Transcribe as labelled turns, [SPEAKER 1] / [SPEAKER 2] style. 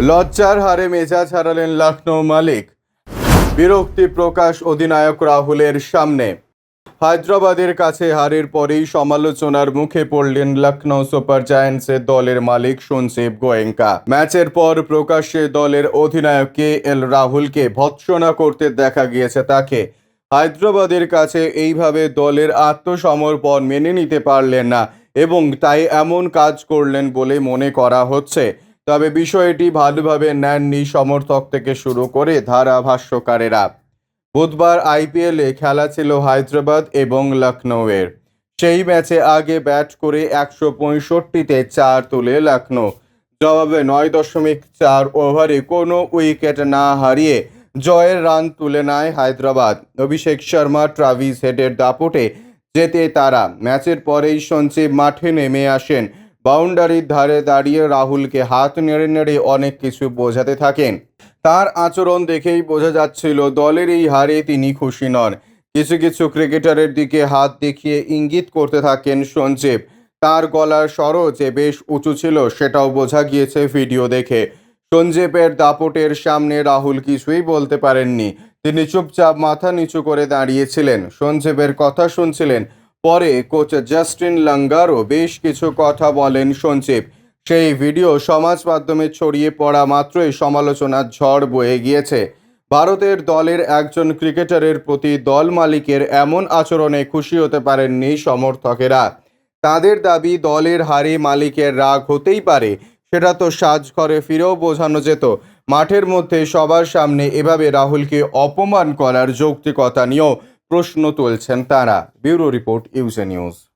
[SPEAKER 1] লজ্জার হারে মেজাজ হারালেন লখনৌ মালিক। বিরক্তি প্রকাশ অধিনায়ক রাহুলের সামনে। হায়দ্রাবাদের কাছে হারের পরেই সমালোচনার মুখে পড়লেন লখনৌ সুপার জায়ান্টসের দলের মালিক সঞ্জীব গোয়েঙ্কা। ম্যাচের পর প্রকাশ্যে দলের অধিনায়ক কে এল রাহুলকে ভৎসনা করতে দেখা গিয়েছে তাকে। হায়দ্রাবাদের কাছে এইভাবে দলের আত্মসমর্পণ মেনে নিতে পারলেন না এবং তাই এমন কাজ করলেন বলে মনে করা হচ্ছে। তবে বিষয়টি ভালোভাবে নেননি সমর্থক থেকে শুরু করে ধারা ভাষ্যকারেরা বুধবার আইপিএলে খেলা ছিল হায়দ্রাবাদ এবং লখনৌয়ের সেই ম্যাচে আগে ব্যাট করে একশো পঁয়ষট্টিতে চার তুলে লখনৌ জবাবে নয় দশমিক চার ওভারে কোনো উইকেট না হারিয়ে জয়ের রান তুলে নেয় হায়দ্রাবাদ। অভিষেক শর্মা, ট্রাভিস হেডের দাপটে যেতে তারা। ম্যাচের পরেই সঞ্জীব মাঠে নেমে আসেন বাউন্ডারির ধারে দাঁড়িয়ে রাহুলকে হাত নেড়ে নেড়ে অনেক কিছু বোঝাতে থাকেন। তার আচরণ দেখেই বোঝা যাচ্ছিল দলের এই হারে তিনি খুশি নন। কিছু কিছু ক্রিকেটারের দিকে হাত দেখিয়ে ইঙ্গিত করতে থাকেন সঞ্জীব। তার গলার স্বরও যে বেশ উঁচু ছিল সেটাও বোঝা গিয়েছে ভিডিও দেখে। সঞ্জীবের দাপটের সামনে রাহুল কিছুই বলতে পারেননি। তিনি চুপচাপ মাথা নিচু করে দাঁড়িয়েছিলেন। সঞ্জীবের কথা শুনছিলেন। পরে কোচ জাস্টিন লাঙ্গারও বেশ কিছু কথা বলেন সঞ্জীব। সেই ভিডিও সমাজ মাধ্যমে ছড়িয়ে পড়া মাত্রই সমালোচনার ঝড় বয়ে গিয়েছে। ভারতের দলের একজন ক্রিকেটারের প্রতি দল মালিকের এমন আচরণে খুশি হতে পারেননি সমর্থকেরা। তাদের দাবি, দলের হারে মালিকের রাগ হতেই পারে, সেটা তো সাজ ঘরে ফিরেও বোঝানো যেত। মাঠের মধ্যে সবার সামনে এভাবে রাহুলকে অপমান করার যৌক্তিকতা নিয়েও প্রশ্ন তুলছেন তারা। ব্যুরো রিপোর্ট ইউজে নিউজ।